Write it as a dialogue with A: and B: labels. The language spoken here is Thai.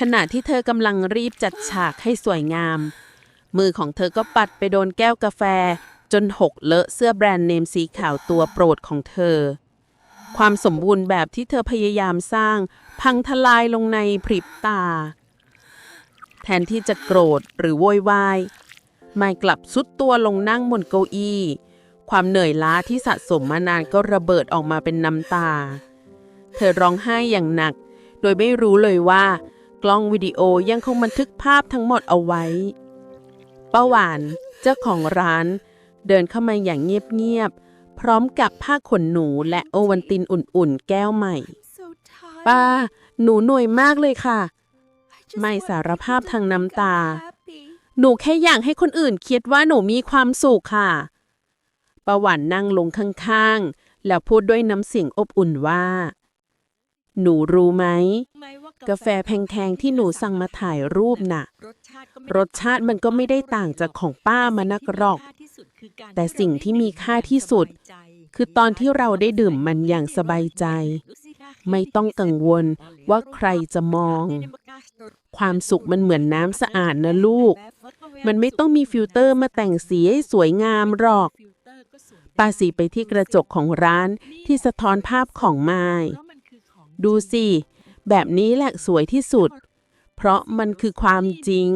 A: ขณะที่เธอกำลังรีบจัดฉากให้สวยงาม มือของเธอก็ปัดไปโดนแก้วกาแฟ จนหกเลอะเสื้อแบรนด์เนมสีขาวตัวโปรดของเธอ ความสมบูรณ์แบบที่เธอพยายามสร้าง พังทลายลงในพริบตา แทนที่จะโกรธหรือโวยวายไม่กลับสุดตัวลงนั่งบนเก้าอี้ความเหนื่อยล้าที่สะสมมานานก็ระเบิดออกมาเป็นน้ำตา เธอร้องไห้อย่างหนัก โดยไม่รู้เลยว่า กล้องวิดีโอยังคงบันทึกภาพทั้งหมดเอาไว้ ป้าหวานเจ้าของร้าน เดินเข้ามาอย่างเงียบๆ พร้อมกับผ้าขนหนูและโอวันตินอุ่นๆ แก้วใหม่ ป้า หนูหน่วยมากเลยค่ะ ไม่สารภาพทางน้ำตา หนูแค่อยากให้คนอื่นคิดว่าหนูมีความสุขค่ะป้าหวานนั่งลงข้างๆ แล้วพูดด้วยน้ำเสียงอบอุ่นว่า หนูรู้ไหม กาแฟแพงๆที่หนูสั่งมาถ่ายรูปน่ะ รสชาติมันก็ไม่ได้ต่างจากของป้ามานักหรอก แต่สิ่งที่มีค่าที่สุด คือตอนที่เราได้ดื่มมันอย่างสบายใจ ไม่ต้องกังวลว่าใครจะมอง ความสุขมันเหมือนน้ำสะอาดนะลูก มันไม่ต้องมีฟิลเตอร์มาแต่งสีให้สวยงามหรอกป้าสีไปที่กระจกของร้านที่สะท้อนภาพของไม้ดูสิ แบบนี้แหละสวยที่สุด เพราะมันคือความจริง